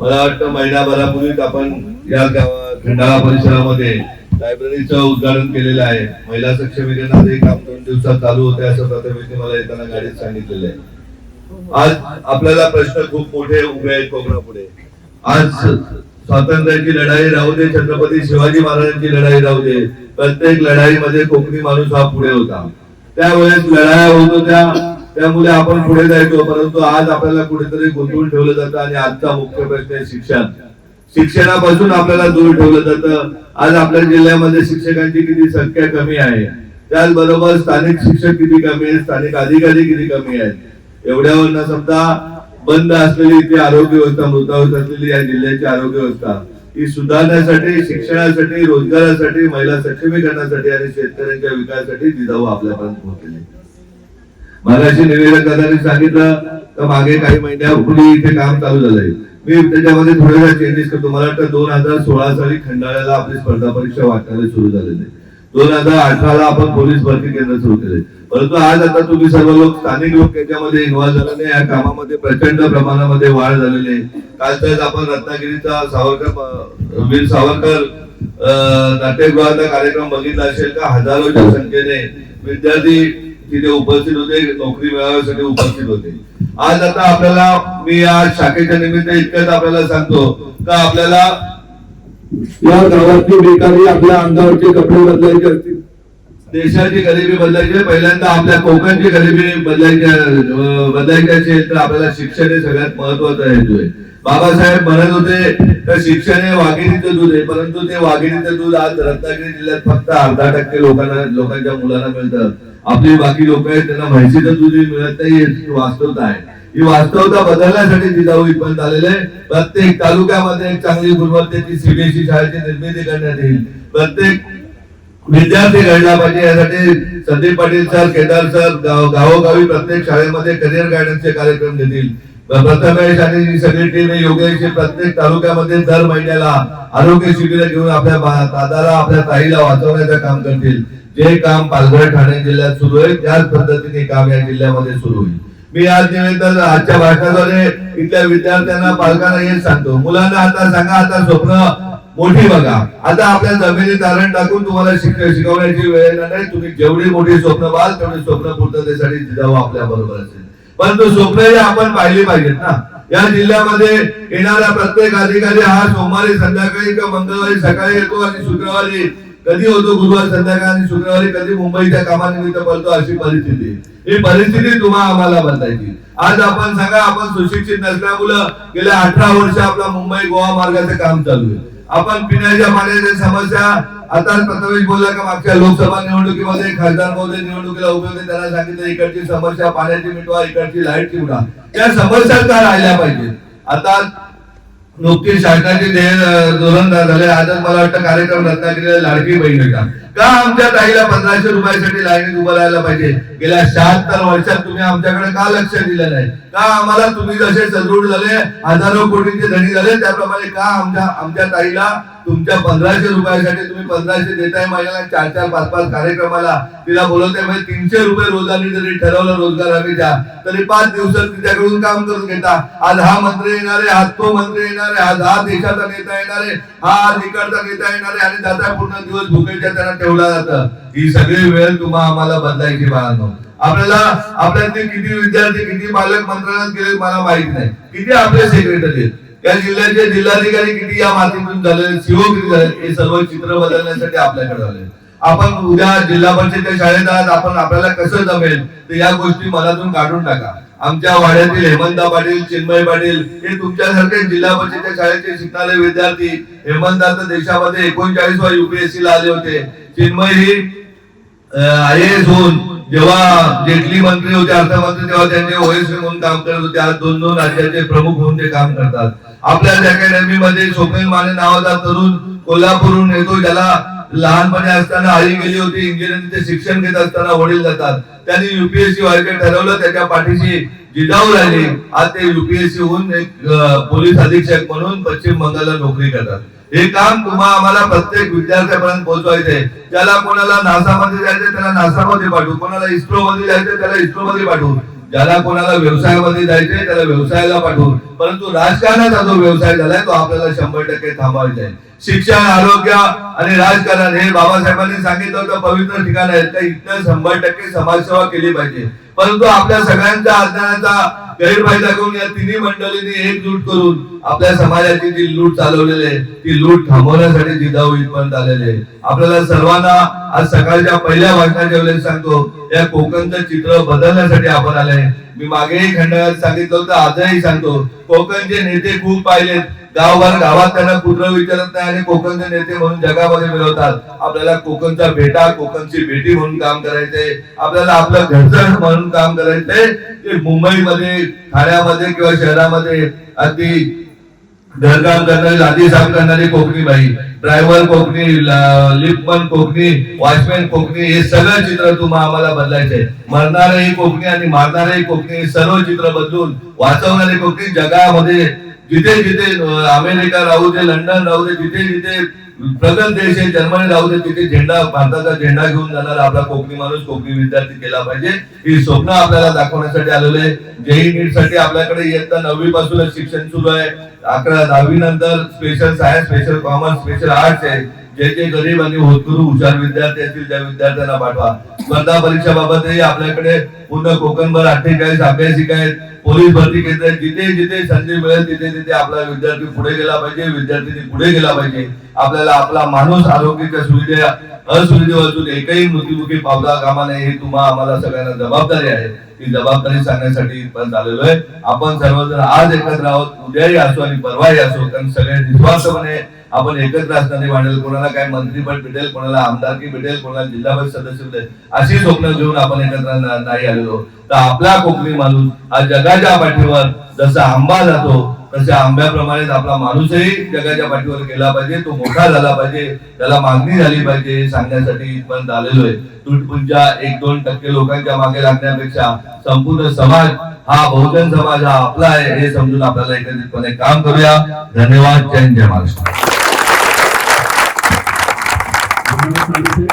मला वाटतं महिनाभरापूर्वीच आपण या गावा खंडाळा परिसरामध्ये लायब्ररीचं उद्घाटन केलेलं आहे. महिला सक्षमीकरणाचं हे काम दोन दिवसात चालू होते असं प्रथमेशने मला येताना गाडीत सांगितलेलं आहे. आज आपल्याला प्रश्न खूप मोठे उभे आहेत कोकणापुढे. आज स्वातंत्र्याची लढाई राहू दे छत्रपती शिवाजी महाराजांची लढाई राहू दे. प्रत्येक लढाईमध्ये कोकणी माणूस हा पुढे होता. त्यावेळेस लढाया होत होत्या. त्यामुळे आपण पुढे जायचो परंतु आज आपल्याला कुठेतरी गुंतवून ठेवलं जातं आणि आजचा मुख्य प्रश्न आहे शिक्षण. शिक्षणापासून आपल्याला दूर ठेवलं जातं. आज आपल्या जिल्ह्यामध्ये शिक्षकांची किती संख्या कमी आहे? त्याचबरोबर स्थानिक शिक्षक किती कमी आहेत? स्थानिक अधिकारी किती कमी आहेत? एवढ्यावर न समजा बंद असलेली इथे आरोग्य व्यवस्था मृतावत असलेली या जिल्ह्याची आरोग्य व्यवस्था ही सुधारण्यासाठी शिक्षणासाठी रोजगारासाठी महिला सक्षमीकरणासाठी आणि शेतकऱ्यांच्या विकासासाठी जिजाऊ आपल्यापर्यंत पोहोचले मागाशी निवेदकांनी सांगितलं तर मागे काही महिन्यापूर्वी इथे काम चालू झालंय. मी त्याच्यामध्ये थोड्याशा चेंजेस करतो. मला वाटतं दोन हजार सोळा साली खंडाळ्याला आपली स्पर्धा परीक्षा वाटायला सुरू झालेली दोन हजार अठराला आपण पोलीस भरती केंद्र सुरू केले परंतु आज आता तुम्ही सर्व लोक स्थानिक लोक याच्यामध्ये इन्व्हॉल्व्ह झाल्याने या कामामध्ये प्रचंड प्रमाणामध्ये वाढ झालेली आहे. कालच आपण रत्नागिरीचा सावरकर वीर सावरकर नाट्यगृहाचा कार्यक्रम बघितला असेल का? हजारोच्या संख्येने विद्यार्थी तिथे उपस्थित होते नोकरी मिळवण्यासाठी उपस्थित होते. आज आता आपल्याला मी या शाखेच्या निमित्त इतकंच आपल्याला सांगतो का आपल्याला या गावातली बेकारी आपल्या अंगावरचे कपडे बदलायचे असतील. देशाची गरिबी बदलायची पहिल्यांदा आपल्या कोकणची गरिबी बदलायची बदलायची असेल तर आपल्याला शिक्षण हे सगळ्यात महत्वाचं हेतू आहे. बाबासाहेब म्हणत होते तर शिक्षण हे वाघिणीचं दूध आहे परंतु ते वाघिणीचं दूध आज रत्नागिरी जिल्ह्यात फक्त अर्धा टक्के लोकांना लोकांच्या मुलांना मिळतं. आपले बाकी लोक आहेत त्यांना माहिती तर तुझी मिळत नाही ही वास्तवता आहे. ही वास्तवता बदलण्यासाठी जिजाऊ इथपर्यंत आलेले प्रत्येक तालुक्यामध्ये एक चांगली गुणवत्तेची सीबीएसई शाळेची निर्मिती करण्यात येईल. प्रत्येक विद्यार्थी घडला पाहिजे यासाठी संदीप पाटील सर केदार सर गाव- गावोगावी प्रत्येक शाळेमध्ये करिअर गायडन्सचे कार्यक्रम घेतील. प्रथमेश आणि सगळी टीम योगेश प्रत्येक तालुक्यामध्ये दर महिन्याला आरोग्य शिबिर घेऊन आपल्या दादाला आपल्या ताईला वाचवण्याचं काम करतील. जे काम पालघर ठाणे जिल्ह्यात सुरू आहे त्याच पद्धतीने काम या जिल्ह्यामध्ये सुरू होईल. मी आज निवेदन आजच्या भाषणाद्वारे इथल्या विद्यार्थ्यांना पालकांना हेच सांगतो. मुलांना आता सांगा आता स्वप्न मोठी बघा. आता आपल्या जमिनी तारण टाकून तुम्हाला शिकवण्याची वेळ येणार नाही. तुम्ही जेवढी मोठी स्वप्न पाहाल तेवढी स्वप्न पूर्ततेसाठी जिजाऊ आपल्या बरोबर असेल. परंतु स्वप्नही आपण पाहिली पाहिजेत ना. या जिल्ह्यामध्ये येणारा प्रत्येक अधिकारी हा सोमवारी संध्याकाळी किंवा मंगळवारी सकाळी येतो आणि शुक्रवारी कधी होतो गुरुवार संध्याकाळी शुक्रवारी कधी मुंबईच्या कामानिमित्त बोलतो अशी परिस्थिती. ही परिस्थिती तुम्हाला आम्हाला बदलायची आज आपण सांगा आपण सुशिक्षित नसल्यामुळं गेल्या अठरा वर्ष आपला मुंबई गोवा मार्गाचं काम चालू आहे. आपण पिण्याच्या पाण्याच्या समस्या आता प्रथमेश बोलला का मागच्या लोकसभा निवडणुकीमध्ये खासदार महोदय निवडणुकीला उभे होते त्यांना सांगितलं इकडची समस्या पाण्याची मिटवा इकडची लाईटची मिटवा या समस्या काय राहिल्या पाहिजे आता नुकतीच शासनाचे ध्येय धोरण झाले आजच मला वाटतं कार्यक्रम रत्नागिरीला लाडकी बहीण का का आमच्या ताईला पंधराशे रुपयासाठी लाईनीत उभं राहायला पाहिजे? गेल्या शहात्तर वर्षात तुम्ही आमच्याकडे का लक्ष दिलं नाही? का आम्हाला तुम्ही जसे सदृढ झाले हजारो कोटींचे धनी झाले त्याप्रमाणे का आमच्या आमच्या ताईला तुमच्या पंधराशे रुपयासाठी तुम्ही पंधराशे देताय महिन्याला चार चार पाच पाच कार्यक्रमाला. तिला बोलवते म्हणजे तीनशे रुपये रोजाने जरी ठरवलं रोजगार हमीच्या तरी पाच दिवसात तिच्याकडून काम करून घेता. आज हा मंत्री येणार आहे आज तो मंत्री येणार आहे आज हा देशाचा नेता येणार आहे हा आज इकडचा नेता येणार आहे आणि त्याचा पूर्ण दिवस भुकेच्या त्यांना ठेवला जातं. ही सगळी वेळ तुम्हाला आम्हाला बदलायची बाळांनो. आपल्याला आपल्यातले किती विद्यार्थी किती पालक मंत्रालयात गेले मला माहीत नाही. किती आपले सेक्रेटरी आहेत? या जिल्ह्याचे जिल्हाधिकारी किती या मातीतून झालेले सीओ किती झाले हे सर्व चित्र बदलण्यासाठी आपल्याकडे आले. आपण उद्या जिल्हा परिषदेच्या शाळेत आहात आपण आपल्याला कसं जमेल तर या गोष्टी मनातून काढून टाका. आमच्या वाड्यातील हेमंता पाटील चिन्मय पाटील हे तुमच्यासारखे जिल्हा परिषदेच्या शाळेचे शिकणारे विद्यार्थी हेमंत आता देशामध्ये एकोणचाळीस वा युपीएससी ला आले होते. चिन्मय ही आय एस होऊन जेव्हा जेटली मंत्री होते अर्थमंत्री तेव्हा त्यांनी ओएसपी म्हणून काम करत होते. आज दोन दोन राज्याचे प्रमुख होऊन ते काम करतात. आपल्याच अकॅडमी मध्ये स्वप्नील माने नावाचा तरुण कोल्हापूरहून येतो. ज्याला लहानपणी असताना आई गेली होती. इंजिनिअरिंगचे शिक्षण घेत असताना वडील जातात. त्यांनी युपीएससी व्हायचं ठरवलं. त्याच्या पाठीशी जिजाऊ राहिली. आज ते युपीएससी होऊन एक पोलीस अधीक्षक म्हणून पश्चिम बंगालला नोकरी करतात. हे काम तुम्हा आम्हाला प्रत्येक विद्यार्थ्यापर्यंत पोहोचवायचंय. ज्याला कोणाला नासामध्ये जायचं त्याला नासामध्ये पाठवू. कोणाला इस्रो मध्ये जायचं त्याला इस्रो मध्ये पाठवू. ज्याला कोणाला व्यवसायामध्ये जायचंय त्याला व्यवसायाला पाठवून. परंतु राजकारणाचा जो व्यवसाय झालाय तो आपल्याला शंभर टक्के थांबवायचा आहे. शिक्षण आरोग्य आणि राजकारण हे बाबासाहेबांनी सांगितलं होतं पवित्र ठिकाण आहे तर इथं शंभर टक्के समाजसेवा केली पाहिजे. परंतु आपल्या सगळ्यांच्या अज्ञानाचा गैरफायदा घेऊन या तिन्ही मंडळींनी एकजूट करून आपल्या समाजाची जी लूट चालवलेली आहे ती लूट थांबवण्यासाठी जिजाऊ इथपर्यंत आलेले आहे आपल्याला सर्वांना आज सकाळच्या पहिल्या भाषणाच्या वेळेस सांगतो या कोकणचं चित्र बदलण्यासाठी आपण आलंय. मी मागेही खंडाळ्यात सांगितलं होतं आजही सांगतो. कोकणचे नेते खूप पाहिलेत. गावभर गावात त्यांना कुत्र विचारत नाही आणि कोकणचे नेते म्हणून जगामध्ये मिळवतात. आपल्याला कोकणचा बेटा कोकणची बेटी म्हणून काम करायचंय. आपल्याला आपलं घरचं म्हणून काम करायचंय. ते मुंबईमध्ये ठाण्यामध्ये किंवा शहरामध्ये अगदी घरकाम करणारी लादी साफ करणारी कोकणी बाई driver Konkani liftman Konkani watchman Konkani हे सगळं चित्र तुम्हाला आम्हाला बदलायचंय. मरणारही कोकणी आणि मारणारही कोकणी सर्व चित्र बदलून वाचवणारी कोकणी जगामध्ये जिथे जिथे अमेरिका राहू दे लंडन राहू दे जिथे जिथे प्रगत देश आहे जर्मनी जाऊ दे तिथे झेंडा भारताचा झेंडा घेऊन जाणारा आपला कोकणी माणूस कोकणी विद्यार्थी केला पाहिजे. ही स्वप्न आपल्याला दाखवण्यासाठी आलेले आहे. जेई नीटसाठी आपल्याकडे इयत्ता नववी पासूनच शिक्षण सुरू आहे. अकरा दहावी नंतर special science special commerce special arts आहे. जे जे गरीब आणि होतगुरु हुशार विद्यार्थी असतील त्या विद्यार्थ्यांना पाठवा. स्पर्धा परीक्षा बाबतही आपल्याकडे पूर्ण कोकणभर अठ्ठेचाळीस अभ्यासिका आहेत. पोलीस भरती केंद्र जिथे जिथे संधी मिळेल तिथे तिथे आपला विद्यार्थी पुढे गेला पाहिजे विद्यार्थी पुढे गेला पाहिजे. आपल्याला आपला माणूस आरोग्याच्या सुविधा असुविधेपासून एकही मृत्यूमुखी पावला कामा नये हे तुम्हा आम्हाला सगळ्यांना जबाबदारी आहे. ती जबाबदारी सांगण्यासाठी इथपर्यंत आलेलो आहे. आपण सर्वजण आज एकत्र आहोत. उद्याही असो आणि परवाही असो कारण सगळे निस्वार्थपणे आपण एकत्र असणारे वाढेल कोणाला काय मंत्रीपद भेटेल कोणाला आमदारकी भेटेल कोणाला जिल्हा परिषद सदस्य भेटेल अशी स्वप्न घेऊन आपण एकत्र नाही आलेलो. तर आपला कोकणी माणूस हा जगाच्या पाठीवर जसा आंबा जातो तशा आंब्याप्रमाणेच आपला माणूसही जगाच्या पाठीवर गेला पाहिजे तो मोठा झाला पाहिजे त्याला मागणी झाली पाहिजे सांगण्यासाठी पण आलेलो आहे. तुटपुंजा एक दोन टक्के लोकांच्या मागे लागण्यापेक्षा संपूर्ण समाज हा बहुजन समाज हा आपला आहे हे समजून आपल्याला एकत्रितपणे काम करूया. धन्यवाद. जय जय महाराष्ट्र. Thank you.